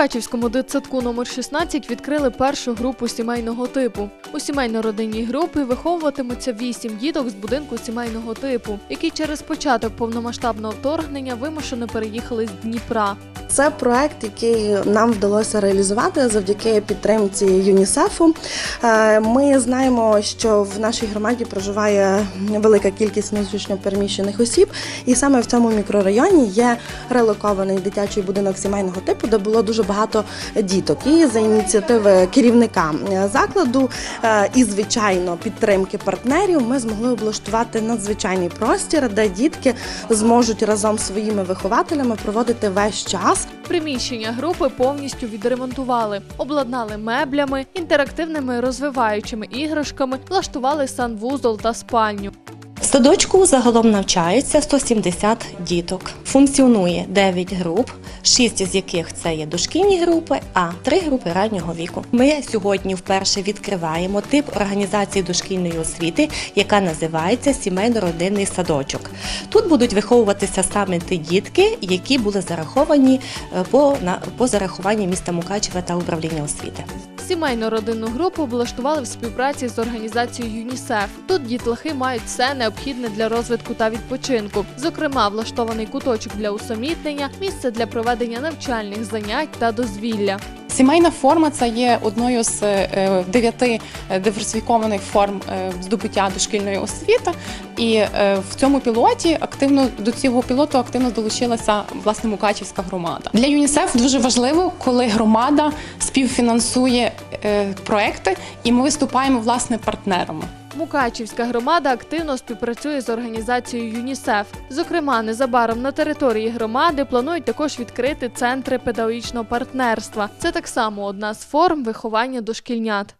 Мукачівському дитсадку номер 16 відкрили першу групу сімейного типу. У сімейно-родинній групі виховуватимуться вісім діток з будинку сімейного типу, які через початок повномасштабного вторгнення вимушено переїхали з Дніпра. Це проект, який нам вдалося реалізувати завдяки підтримці ЮНІСЕФу. Е, Ми знаємо, що в нашій громаді проживає велика кількість внутрішньо переміщених осіб, і саме в цьому мікрорайоні є релокований дитячий будинок сімейного типу, де було дуже багато діток. І за ініціативи керівника закладу е, і звичайно підтримки партнерів ми змогли облаштувати надзвичайний простір, де дітки зможуть разом з своїми вихователями проводити весь час. Приміщення групи повністю відремонтували, обладнали меблями, інтерактивними розвиваючими іграшками, влаштували санвузол та спальню. Садочку загалом навчаються 170 діток. Функціонує 9 груп, 6 з яких це є дошкільні групи, а три групи раннього віку. Ми сьогодні вперше відкриваємо тип організації дошкільної освіти, яка називається сімейно-родинний садочок. Тут будуть виховуватися саме ті дітки, які були зараховані е, по, на, по зарахуванні міста Мукачева та управління освіти. Сімейну родинну групу облаштували в співпраці з організацією ЮНІСЕФ. Тут дітлахи мають все необхідне для розвитку та відпочинку. Зокрема, влаштований куточок для усамітнення, місце для проведення навчальних занять та дозвілля. Сімейна форма це є одною з е, дев'яти е, диверсифікованих форм е, здобуття дошкільної освіти. І в цьому пілоті активно до цього пілоту активно долучилася власне Мукачівська громада. Для ЮНІСЕФ дуже важливо, коли громада співфінансує проекти, і ми виступаємо власне партнерами. Мукачівська громада активно співпрацює з організацією ЮНІСЕФ. Зокрема, незабаром на території громади планують також відкрити центри педагогічного партнерства. Це так само одна з форм виховання дошкільнят.